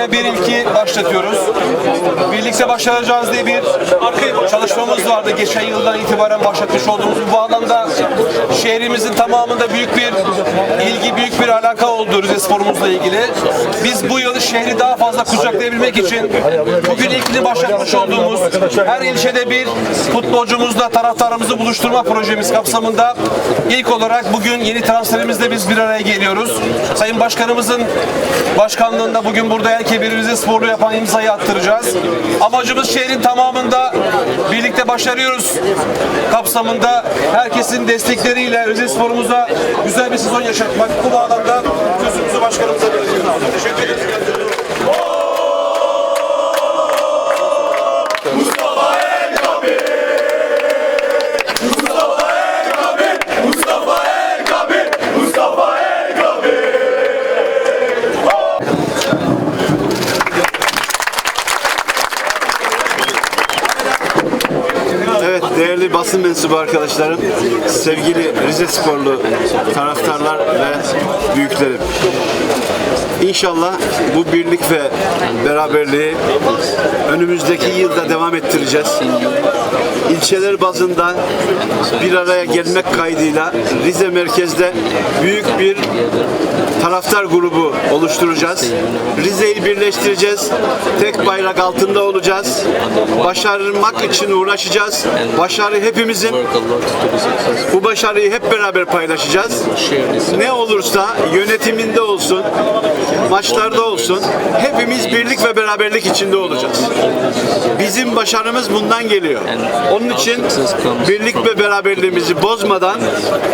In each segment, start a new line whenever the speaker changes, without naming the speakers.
sene bir ilki başlatıyoruz. Birlikte başaracağız diye bir çalışmamız vardı. Geçen yıldan itibaren başlatmış olduğumuz bu alanda şehrimizin tamamında büyük bir ilgi, büyük bir alaka oldu Rize sporumuzla ilgili. Biz bu yıl şehri daha fazla kucaklayabilmek için bugün ilkini başlatmış olduğumuz her ilçede bir futbolcumuzla taraftarımızı buluşturma projemiz kapsamında ilk olarak bugün yeni transferimizle biz bir araya geliyoruz. Sayın Başkanımızın başkanlığında bugün burada Elke bir Rize sporlu yapan imzayı attıracağız. Amacımız şehrin tamamında birlikte başarıyoruz kapsamında herkesin destekleriyle Rize sporumuza güzel bir sezon yaşatmak. Bu bağlamda
değerli basın mensubu arkadaşlarım, sevgili Rize Sporlu taraftarlar ve büyüklerim. İnşallah bu birlik ve beraberliği önümüzdeki yılda devam ettireceğiz. İlçeler bazında bir araya gelmek kaydıyla Rize merkezde büyük bir taraftar grubu oluşturacağız. Rize'yi birleştireceğiz. Tek bayrak altında olacağız. Başarmak için uğraşacağız. Başarı hepimizin. Bu başarıyı hep beraber paylaşacağız. Ne olursa yönetiminde olsun, maçlarda olsun hepimiz birlik ve beraberlik içinde olacağız. Bizim başarımız bundan geliyor. Onun için birlik ve beraberliğimizi bozmadan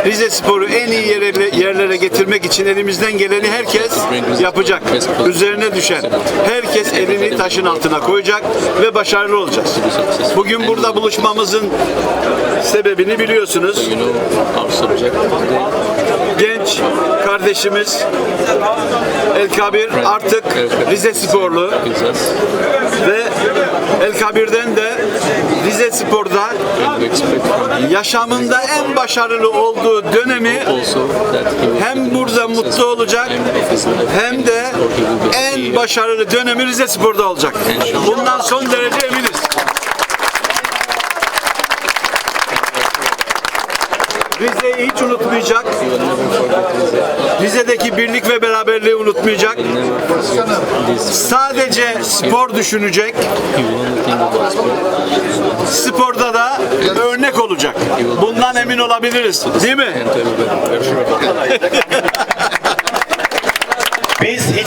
Rize Spor'u en iyi yere- yerlere getirmek için elimizden geleni herkes yapacak. Üzerine düşen herkes elini taşın altına koyacak ve başarılı olacağız. Bugün burada buluşmamızın sebebini biliyorsunuz. Genç kardeşimiz El Kabir artık Rize Sporlu. Ve El Kabir'den de Rize Spor'da yaşamında en başarılı olduğu dönemi hem burada mutlu olacak hem de en başarılı dönemi Rize Spor'da olacak. Bundan son derece eminiz. Rize'yi hiç unutmayacak. Rize'deki birlik ve beraberliği unutmayacak. Sadece spor düşünecek. Sporda da örnek olacak. Bundan emin olabiliriz. Değil mi?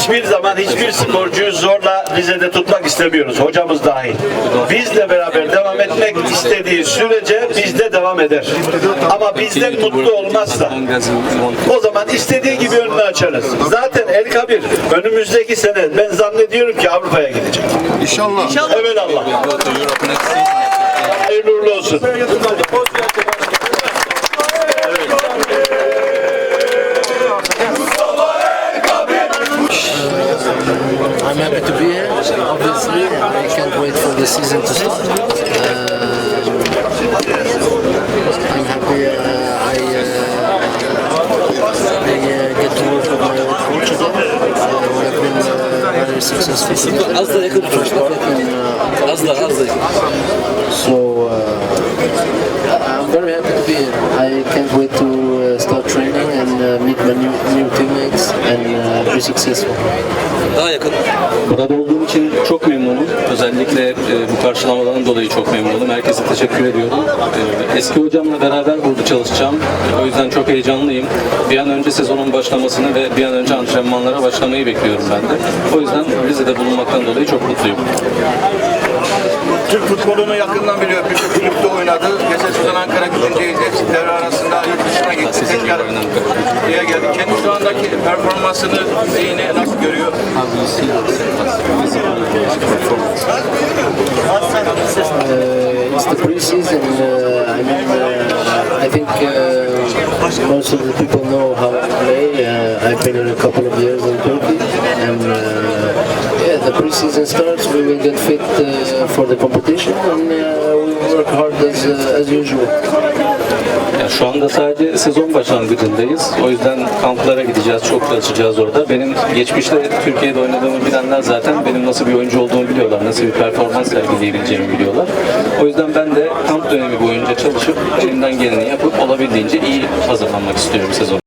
hiçbir zaman hiçbir sporcuyu zorla Rize'de tutmak istemiyoruz. Hocamız dahil. Bizle beraber devam etmek istediği sürece bizde devam eder. Ama bizden mutlu olmazsa o zaman istediği gibi önünü açarız. Zaten El Kabir önümüzdeki sene ben zannediyorum ki Avrupa'ya gidecek.
İnşallah.
Europe next season.
Hayırlı uğurlu olsun.
Obviously, I can't wait for the season to start. Um, I'm happy uh, I, uh, I uh, get to work with my old coach again. Uh, we have been uh, very successful together.
Az da yakın tutun.
And, uh,
Az da az
so uh, I'm very happy to be here. I can't wait to be successful.
Daha yakın.
Burada olduğum için çok memnunum. Özellikle e, bu karşılamadan dolayı çok memnunum. Herkese teşekkür ediyorum. E, eski hocamla beraber burada çalışacağım. O yüzden çok heyecanlıyım. Bir an önce sezonun başlamasını ve bir an önce antrenmanlara başlamayı bekliyorum ben de. O yüzden Rize'de bulunmaktan dolayı çok mutluyum.
Türk futbolunu yakından biliyor. Birçok kulüpte oynadı. Geçen sezon Ankara gücündeydi. Devre arasında. Tekrar buraya geldi. Kendi şu andaki performansını, düzeyini nasıl görüyor?
Uh, it's the pre-season. Uh, I mean, uh, I think uh, most of the people know how I play. Uh, I've been in a couple of years in Turkey, and uh, yeah, the pre-season starts. We will get fit uh, for the competition, and uh, we work hard as uh, as usual.
Ya Yani şu anda sadece sezon başlangıcındayız. O yüzden kamplara gideceğiz, çok çalışacağız orada. Benim geçmişte Türkiye'de oynadığımı bilenler zaten benim nasıl bir oyuncu olduğumu biliyorlar, nasıl bir performans sergileyebileceğimi biliyorlar. O yüzden ben de kamp dönemi boyunca çalışıp elimden geleni yapıp olabildiğince iyi hazırlanmak istiyorum sezon.